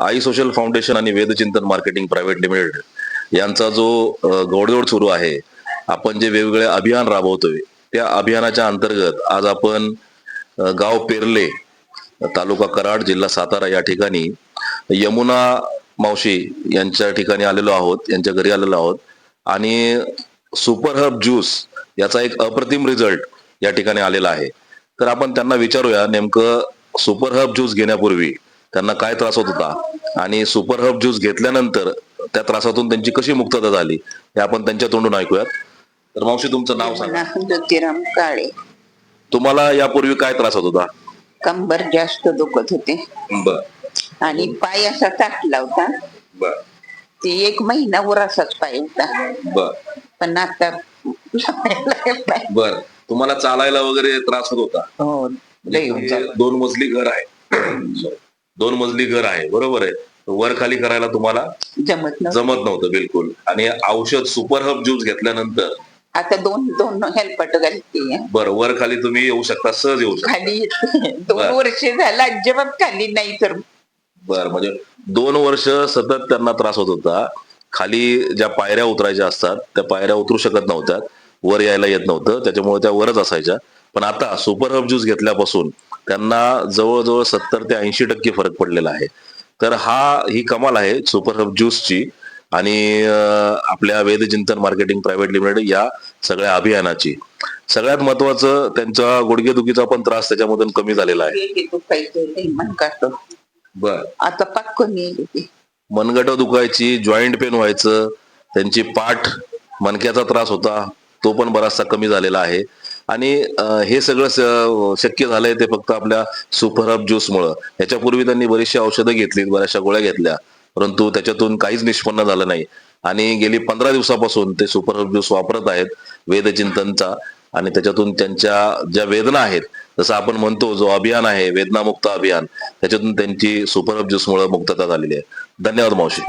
आई social foundation आणि वेदचिंतन marketing private limited यांचा जो अ, सुरू आहे आपण जे वेगवेगळे अभियान राबवतोय त्या अभियानाच्या अंतर्गत आज आपण गाव पेरले तालुका कराड जिल्हा सातारा या ठिकाणी यमुना मावशी यांच्या ठिकाणी आलेलो आहोत यांच्या घरी आलेलो आहोत आणि सुपर हर्ब ज्यूस याचा एक अप्रतिम रिझल्ट या ठिकाणी आलेला आहे. तर आपण त्यांना विचारूया नेमकं सुपर हर्ब ज्यूस घेण्यापूर्वी त्यांना काय त्रास होत होता? आणि सुपर हब ज्यूस घेतल्यानंतर त्या त्रासातून त्यांची कशी मुक्तता झाली? हे आपण त्यांच्या तोंडून ऐकूयात. तर मावशी तुमचं नाव सांगा. ज्योतिराम काळे. तुम्हाला यापूर्वी काय त्रास होत होता? कंबर जास्त दुखत होते. बर. आणि पाय असा ताटला होता. बर. ते एक महिना असाच पाय होता. बर. पण आता. बर. तुम्हाला चालायला वगैरे त्रास होत होता? हो लय होत हे झालं. दोन मजली घर आहे. Sorry. दोन मजली घर आहे बरोबर आहे. वर खाली करायला तुम्हाला जमत नव्हतं. जमत नव्हतं बिलकुल. आणि औषध सुपर हब ज्यूस घेतल्यानंतर आता दोन दोन हेल्पट घालते बरं वर खाली तुम्ही येऊ शकता सहज येऊ शकता. खाली येते. दोन बर. वर्ष झालं अजिबात खाली नाही तर. बर म्हणजे दोन वर्ष सतत त्यांना त्रास होत होता. खाली ज्या पायऱ्या उतरायच्या असतात त्या पायऱ्या उतरू शकत नव्हत्या. वर यायला येत नव्हतं त्याच्यामुळे त्या वरच असायच्या. पण आता सुपर हब ज्यूस घेतल्यापासून त्यांना जवळजवळ सत्तर ते ऐंशी टक्के फरक पडलेला आहे. तर हा ही कमाल आहे सुपर हब ज्यूसची आणि आपल्या वेदचिंतन मार्केटिंग प्रायव्हेट लिमिटेड या सगळ्या अभियानाची. सगळ्यात महत्वाचं त्यांचा गुडघेदुखीचा पण त्रास त्याच्यामधून कमी झालेला आहे. बर. आता मनगट दुखायची जॉईंट पेन व्हायचं त्यांची पाठ मणक्याचा त्रास होता तो पण बराचसा कमी झालेला आहे. आणि हे सगळं शक्य झालंय ते फक्त आपल्या सुपर हब ज्यूस याच्यापूर्वी त्यांनी बरीचशी औषधं घेतली बऱ्याचशा गोळ्या घेतल्या. परंतु त्याच्यातून काहीच निष्पन्न झालं नाही. आणि गेली पंधरा दिवसापासून ते सुपर हब ज्यूस वापरत आहेत वेदचिंतनचा. आणि त्याच्यातून त्यांच्या ज्या वेदना आहेत जसं आपण म्हणतो जो अभियान आहे वेदनामुक्त अभियान त्याच्यातून त्यांची सुपर हब ज्यूस मुळे मुक्तता झालेली आहे. धन्यवाद मावशी.